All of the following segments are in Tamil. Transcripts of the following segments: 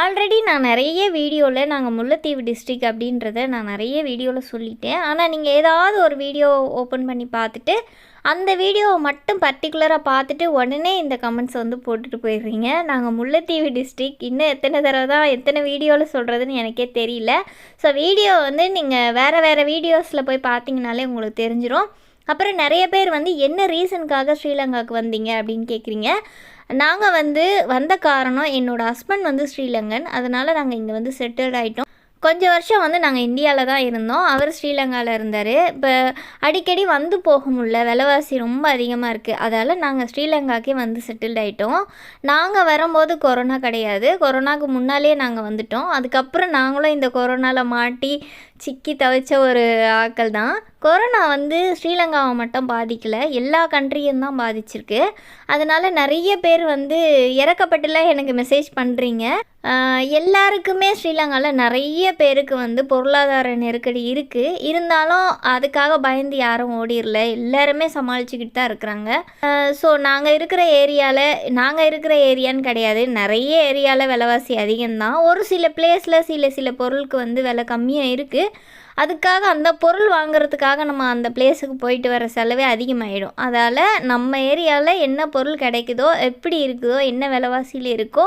ஆல்ரெடி நான் நிறைய வீடியோவில் நாங்கள் முல்லைத்தீவு டிஸ்ட்ரிக் அப்படின்றத நான் நிறைய வீடியோவில் சொல்லிட்டேன். ஆனால் நீங்கள் ஏதாவது ஒரு வீடியோ ஓப்பன் பண்ணி பார்த்துட்டு அந்த வீடியோவை மட்டும் பர்டிகுலராக பார்த்துட்டு உடனே இந்த கமெண்ட்ஸ் வந்து போட்டுட்டு போயிடுறீங்க. நாங்கள் முல்லைத்தீவு டிஸ்ட்ரிக் இன்னும் எத்தனை தடவை தான் எத்தனை வீடியோவில் சொல்கிறதுன்னு எனக்கே தெரியல. ஸோ வீடியோ வந்து நீங்கள் வேறு வேறு வீடியோஸில் போய் பார்த்தீங்கனாலே உங்களுக்கு தெரிஞ்சிடும் அப்புறம் நிறைய பேர் வந்து என்ன ரீசனுக்காக ஸ்ரீலங்காவுக்கு வந்தீங்க? அப்படின்னு கேட்குறீங்க நாங்கள் வந்து வந்த காரணம் என்னோடய ஹஸ்பண்ட் வந்து ஸ்ரீலங்கன். அதனால் நாங்கள் இங்கே வந்து செட்டில்ட் ஆகிட்டோம் கொஞ்சம் வருஷம் வந்து நாங்கள் இந்தியாவில் தான் இருந்தோம். அவர் ஸ்ரீலங்காவில் இருந்தார். இப்போ அடிக்கடி வந்து போக முடியல. விலைவாசி ரொம்ப அதிகமாக இருக்குது அதால் நாங்கள் ஸ்ரீலங்காக்கே வந்து செட்டில்ட் ஆகிட்டோம் நாங்கள் வரும்போது கொரோனா கிடையாது. கொரோனாவுக்கு முன்னாலே நாங்கள் வந்துட்டோம். அதுக்கப்புறம் நாங்களும் இந்த கொரோனாவில் மாட்டி சிக்கி தவிச்ச ஒரு ஆக்கள் தான். கொரோனா வந்து ஸ்ரீலங்காவை மட்டும் பாதிக்கலை. எல்லா கண்ட்ரியும் தான் பாதிச்சிருக்கு. அதனால் நிறைய பேர் வந்து இறக்கப்பட்டுலாம் எனக்கு மெசேஜ் பண்ணுறீங்க எல்லாருக்குமே ஸ்ரீலங்காவில் நிறைய பேருக்கு வந்து பொருளாதார நெருக்கடி இருக்குது இருந்தாலும் அதுக்காக பயந்து யாரும் ஓடிடல எல்லாருமே சமாளிச்சுக்கிட்டு தான் இருக்கிறாங்க. ஸோ நாங்கள் இருக்கிற ஏரியாவில் நாங்கள் இருக்கிற ஏரியான்னு கிடையாது. நிறைய ஏரியாவில் விலைவாசி அதிகம்தான். ஒரு சில பிளேஸில் சில சில பொருளுக்கு வந்து விலை கம்மியாக இருக்குது அதுக்காக அந்த பொருள் வாங்குறதுக்காக நம்ம அந்த பிளேஸுக்கு போயிட்டு வர செலவே அதிகமாகிடும் அதால் நம்ம ஏரியாவில் என்ன பொருள் கிடைக்குதோ எப்படி இருக்குதோ என்ன விலைவாசியில் இருக்கோ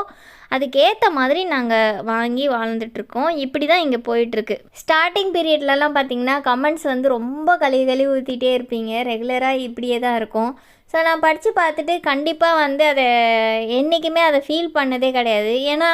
அதுக்கேற்ற மாதிரி நாங்கள் வாங்கி வாழ்ந்துட்டுருக்கோம். இப்படி தான் இங்கே போயிட்டுருக்கு. ஸ்டார்டிங் பீரியட்லலாம் பார்த்தீங்கன்னா கமெண்ட்ஸ் வந்து ரொம்ப கழுவி கழுவி ஊற்றிட்டே இருப்பீங்க. ரெகுலராக இப்படியே தான் இருக்கும். ஸோ நான் படித்து பார்த்துட்டு கண்டிப்பாக வந்து அதை என்றைக்குமே அதை ஃபீல் பண்ணதே கிடையாது. ஏன்னா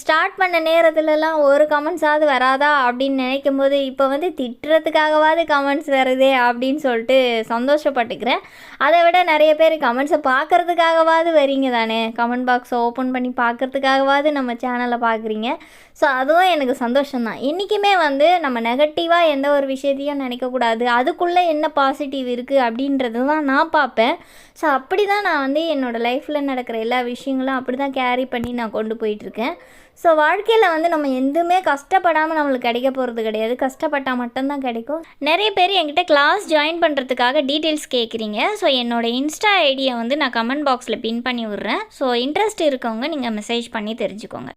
ஸ்டார்ட் பண்ண நேரத்துலலாம் ஒரு கமெண்ட்ஸாவது வராதா அப்படின்னு நினைக்கும் போது இப்போ வந்து திட்டுறதுக்காகவாது கமெண்ட்ஸ் வருதே அப்படின்னு சொல்லிட்டு சந்தோஷப்பட்டுக்கிறேன். அதை விட நிறைய பேர் கமெண்ட்ஸை பார்க்குறதுக்காகவாது வரீங்க தானே? கமெண்ட் பாக்ஸை ஓப்பன் பண்ணி பார்க்குறதுக்காகவாது நம்ம சேனலை பார்க்குறீங்க. ஸோ அதுவும் எனக்கு சந்தோஷம்தான். இன்றைக்குமே வந்து நம்ம நெகட்டிவாக எந்த ஒரு விஷயத்தையும் நினைக்கக்கூடாது. அதுக்குள்ளே என்ன பாசிட்டிவ் இருக்குது அப்படின்றது தான் நான் பார்ப்பேன். ஸோ அப்படி தான் நான் வந்து என்னோடய லைஃப்பில் நடக்கிற எல்லா விஷயங்களும் அப்படி தான் கேரி பண்ணி நான் கொண்டு போயிட்டுருக்கேன். ஸோ வாழ்க்கையில் வந்து நம்ம எதுவுமே கஷ்டப்படாமல் நம்மளுக்கு கிடைக்க போகிறது கிடையாது. கஷ்டப்பட்டால் மட்டும்தான் கிடைக்கும். நிறைய பேர் என்கிட்ட கிளாஸ் ஜாயின் பண்ணுறதுக்காக டீட்டெயில்ஸ் கேட்குறீங்க ஸோ என்னோடய இன்ஸ்டா ஐடியை வந்து நான் கமெண்ட் பாக்ஸில் பின் பண்ணி விட்றேன். ஸோ இன்ட்ரெஸ்ட் இருக்கவங்க நீங்கள் மெசேஜ் பண்ணி தெரிஞ்சுக்கோங்க.